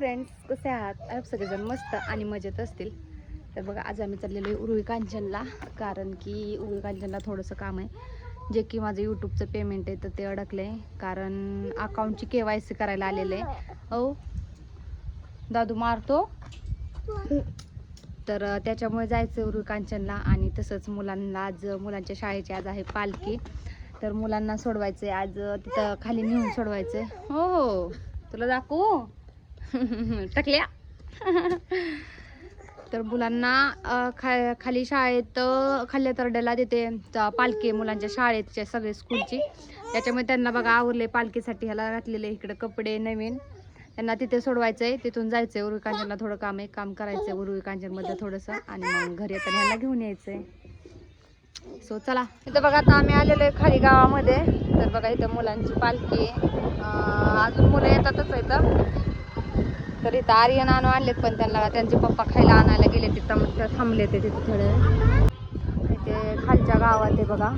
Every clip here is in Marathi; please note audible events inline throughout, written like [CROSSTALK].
फ्रेंड्स कसे आहात? आय सगळेजण मस्त आणि मजेत असतील. तर बघा आज आम्ही चाललेलो आहे उरुळी कांचनला कारण की उर्वी कांचनला थोडंसं काम आहे. जे की माझं यूट्यूबचं पेमेंट आहे तर ते अडकलं आहे कारण अकाउंटची के वाय सी करायला आलेलं आहे. हो? दादू मारतो? तर त्याच्यामुळे जायचं उरुळी कांचनला आणि तसंच मुलांना आज मुलांच्या शाळेची आज आहे पालखी. तर मुलांना सोडवायचं आहे आज तिथं खाली नेऊन सोडवायचं आहे हो हो. तुला दाखवू? [LAUGHS] टाकल्या. तर मुलांना खा खाली शाळेत खाल्ल्या तरड्याला तिथे पालखी मुलांच्या शाळेचे सगळे स्कूलची. त्याच्यामुळे त्यांना बघा आवरले पालखीसाठी ह्याला घातलेले इकडे कपडे नवीन. त्यांना तिथे सोडवायचं आहे तिथून जायचं आहे उर्वी कांचनला थोडं काम आहे काम करायचं आहे उर्वी कांचनमध्ये थोडंसं. आणि मग घरी येताना ह्यांना घेऊन यायचं आहे सो चला. इथं बघा आता आम्ही आलेलो आहे खाली गावामध्ये. तर बघा इथं मुलांची पालखी अजून मुलं येतातच इथं. तर इथं आर्यन आणू आणलेत पण त्यांना त्यांचे पप्पा खायला आणायला गेले तिथं मग ते थांबले ते तिथे थोडे. ते खालच्या गावात आहे बघा.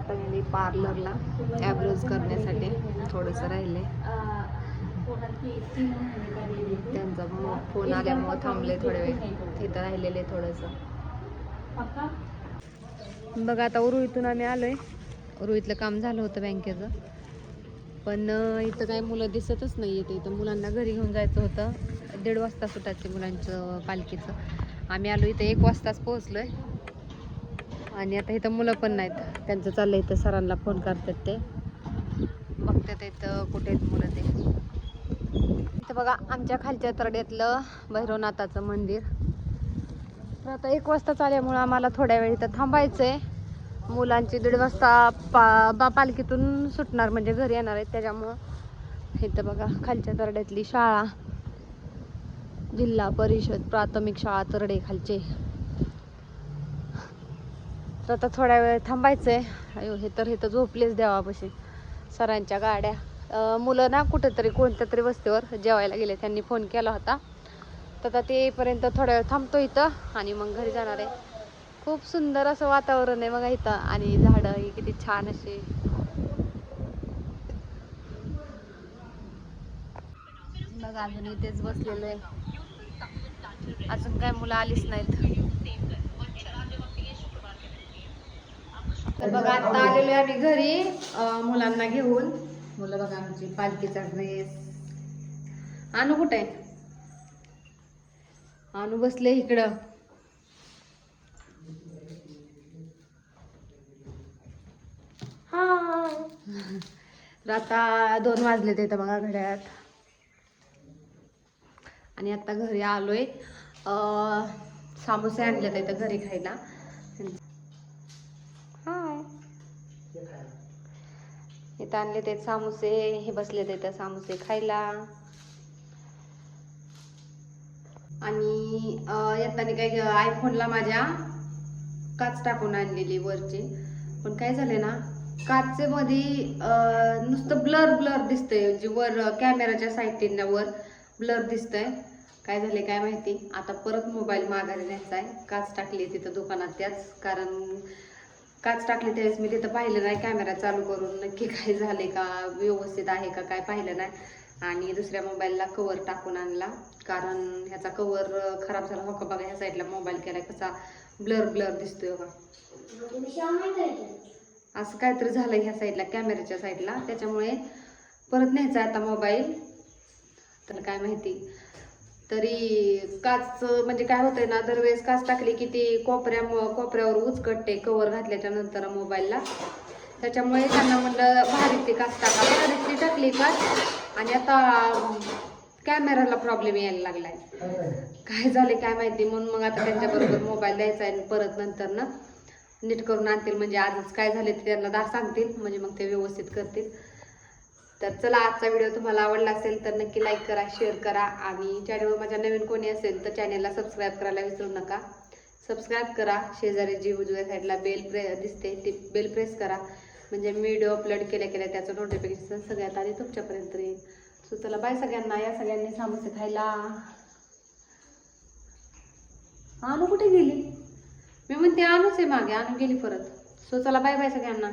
खाली पार्लरला ॲब्रोज करण्यासाठी थोडंसं राहिले. त्यांचा मग फोन आल्यामुळं थांबले थोडे वेळ. इथं राहिलेले थोडंसं. बघा आता रोहितून आम्ही आलोय. रोहितलं काम झालं होतं बँकेचं. पण इथं काही मुलं दिसतच नाही येते इथं मुलांना घरी घेऊन जायचं होतं. दीड वाजता सुटायचं मुलांचं पालखीचं. आम्ही आलो इथं एक वाजताच पोहोचलोय. आणि आता इथं मुलं पण नाहीत. त्यांचं चाललंय इथं सरांना फोन करतात ते. बघतात इथं कुठे आहेत मुलं ते. इथं बघा आमच्या खालच्या तरड्यातलं भैरवनाथाचं मंदिर. तर आता एक वाजता चालल्यामुळं आम्हाला थोड्या वेळ इथं थांबायचं आहे मुलांची दीड वाजता पा बा पालखीतून सुटणार म्हणजे घरी येणार आहेत. त्याच्यामुळं इथं बघा खालच्या तरड्यातली शाळा जिल्हा परिषद प्राथमिक शाळा तरडे खालचे तर आता थोड्या वेळ थांबायचंय. अयो हे तर हे तर झोपलेच देवापाशी. सरांच्या गाड्या. मुलं ना कुठंतरी कोणत्या तरी वस्तीवर जेवायला गेले. त्यांनी फोन केला होता. तर आता तेपर्यंत थोड्या वेळ थांबतो इथं आणि मग घरी जाणार आहे. खूप सुंदर असं वातावरण आहे बघा इथं आणि झाडं ही किती छान अशी. बघा अजून इथेच बसलेलो आहे. अजून काय मुलं आलीच नाहीत. तर बघा आता आलेलो आहे आम्ही घरी मुलांना घेऊन. मुलं बघा आमची पालखीचा ड्रेस आणू कुठे आहे? आणू बसले इकडं. तर आता दोन वाजले ते बघा घड्यात आणि आता घरी आलोय. सामोसे समोसे आणले तर घरी खायला. हाय. इथं आणले ते सामोसे हे बसले ते तर सामोसे खायला. आणि मी येताना काय आयफोनला माझ्या काच टाकून आणलेली वरची. पण काय झाले ना काचे मध्ये नुसतं ब्लर ब्लर दिसतंय. जे वर कॅमेराच्या साईडला वर ब्लर दिसतंय. काय झाले काय माहिती? आता परत मोबाईल माघारी न्यायचा आहे. काच टाकली तिथं दुकानात त्याच. कारण काच टाकली त्यावेळेस मी तिथं पाहिलं नाही. कॅमेरा चालू करून नक्की काय झाले का? व्यवस्थित आहे का? काय पाहिलं नाही. आणि दुसऱ्या मोबाईलला कवर टाकून आणला. कारण ह्याचा कवर खराब झाला. हो का बघा ह्या साईडला मोबाईल केला कसा ब्लर ब्लर दिसतोय का असं काहीतरी झालं ह्या साईडला कॅमेऱ्याच्या साईडला त्याच्यामुळे परत न्यायचा आता मोबाईल तर काय माहिती. तरी काच म्हणजे काय होतंय ना दरवेळेस काच टाकली की ती कोपऱ्या कोपऱ्यावर उचकटते कवर घातल्याच्या नंतर मोबाईलला त्याच्यामुळे त्यांना म्हणलं भारीत ते काच टाका. भारीतली टाकली काच आणि आता कॅमेराला प्रॉब्लेम यायला लागलाय. काय झाले काय माहिती? म्हणून मग आता त्यांच्याबरोबर मोबाईल द्यायचा आहे आणि परत नंतर ना नीट करून आणतील. म्हणजे आजच काय झाले ते त्यांना दा सांगतील. म्हणजे मग ते व्यवस्थित करतील. तर चला आजचा व्हिडिओ तुम्हाला आवडला असेल तर नक्की लाईक करा शेअर करा. आणि चॅनलवर माझ्या नवीन कोणी असेल तर चॅनलला सबस्क्राईब करायला विसरू नका. सबस्क्राईब करा. शेजारी जी उजव्या साईडला बेल प्रे दिसते. ती बेल प्रेस करा. म्हणजे मी व्हिडिओ अपलोड केल्या केल्या त्याचं नोटिफिकेशन सगळ्यात आधी तुमच्यापर्यंत येईल. सो चला बाय सगळ्यांना. या सगळ्यांनी सामोसे खायला. आणू कुठे गेली? मी म्हणते आणूच आहे मागे. आणून गेली परत. सो चला बाय बाय सगळ्यांना.